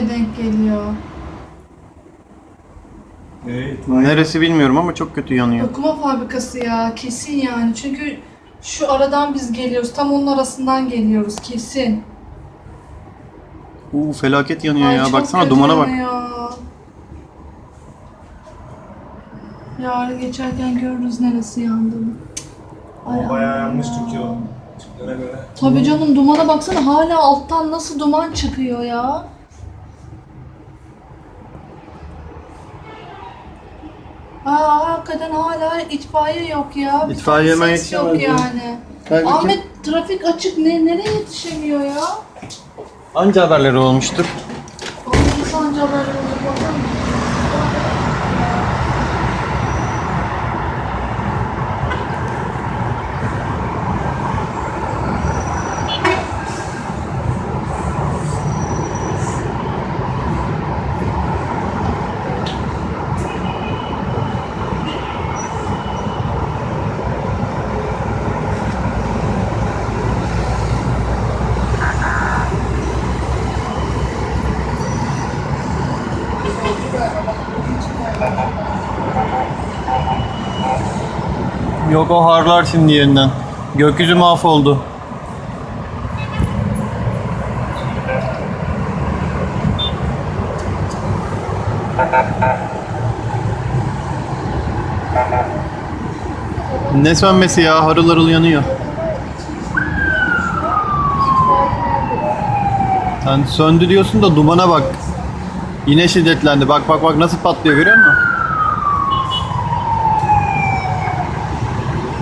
denk geliyor. Evet. Neresi bilmiyorum ama çok kötü yanıyor. Dokuma fabrikası ya kesin yani. Çünkü şu aradan biz geliyoruz. Tam onun arasından geliyoruz kesin. Uuu felaket yanıyor Ay, ya. çok Baksana kötü dumana bak. yanıyor. Yarın geçerken görürüz neresi yandığını. Ay O bayağı yanmış çünkü o. Göre. Tabii canım dumana baksana hala alttan nasıl duman çıkıyor ya. Aa hakikaten hala itfaiye yok ya. Bir İtfaiye tane hemen ses yok yetişemez yani. Halbuki Ahmet trafik açık ne nereye yetişemiyor ya? anca haberleri olmuştur. Allah'ım sancı haberleri oluyor bakar Yok o harlar şimdi yerinden. Gökyüzü mahvoldu. Ne sönmesi ya? Harıl harıl yanıyor. Sen söndü diyorsun da dumana bak. Yine şiddetlendi. Bak bak bak nasıl patlıyor görüyor musun?